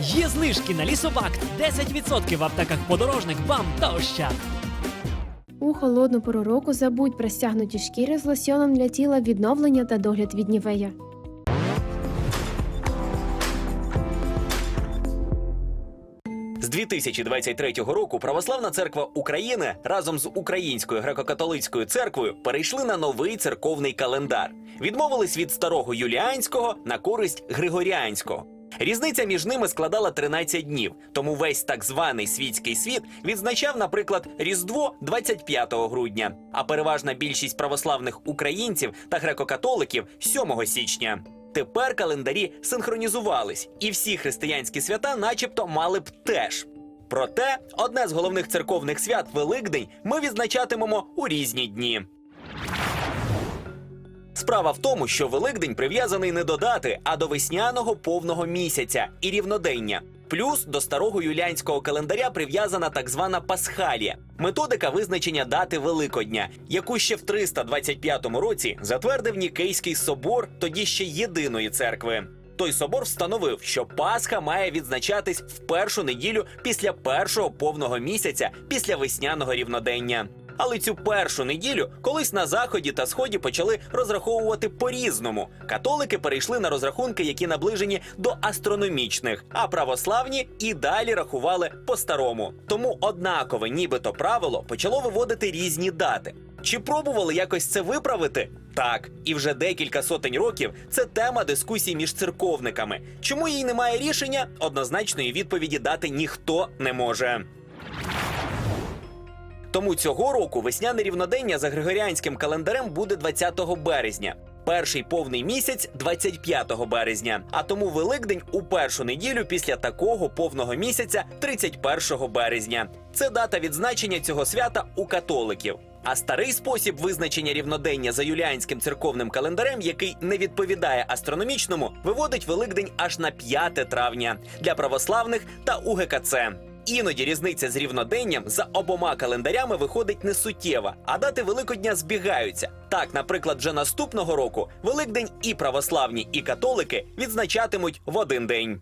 Є знижки на лісобакт 10% в аптеках подорожник, бам та ощад. У холодну пору року забудь про стягнуті шкіри з лосьоном для тіла відновлення та догляд від нівея. З 2023 року Православна церква України разом з Українською греко-католицькою церквою перейшли на новий церковний календар. Відмовились від старого юліанського на користь григоріанського. Різниця між ними складала 13 днів, тому весь так званий світський світ відзначав, наприклад, Різдво 25 грудня, а переважна більшість православних українців та греко-католиків 7 січня. Тепер календарі синхронізувались, і всі християнські свята, начебто, мали б теж. Проте одне з головних церковних свят Великдень ми відзначатимемо у різні дні. Справа в тому, що Великдень прив'язаний не до дати, а до весняного повного місяця і рівнодення. Плюс до старого юліанського календаря прив'язана так звана Пасхалія методика визначення дати Великодня, яку ще в 325 році затвердив Нікейський собор, тоді ще єдиної церкви. Той собор встановив, що Пасха має відзначатись в першу неділю після першого повного місяця після весняного рівнодення. Але цю першу неділю колись на заході та сході почали розраховувати по-різному. Католики перейшли на розрахунки, які наближені до астрономічних, а православні і далі рахували по-старому. Тому однакове, нібито правило почало виводити різні дати. Чи пробували якось це виправити? Так, і вже декілька сотень років це тема дискусій між церковниками. Чому їй немає рішення? Однозначної відповіді дати ніхто не може. Тому цього року весняне рівнодення за григоріанським календарем буде 20 березня. Перший повний місяць 25 березня. А тому Великдень у першу неділю після такого повного місяця 31 березня. Це дата відзначення цього свята у католиків. А старий спосіб визначення рівнодення за юліанським церковним календарем, який не відповідає астрономічному, виводить Великдень аж на 5 травня для православних та УГКЦ. Іноді різниця з рівноденням за обома календарями виходить не суттєва, а дати Великодня збігаються. Так, наприклад, вже наступного року Великдень і православні, і католики відзначатимуть в один день.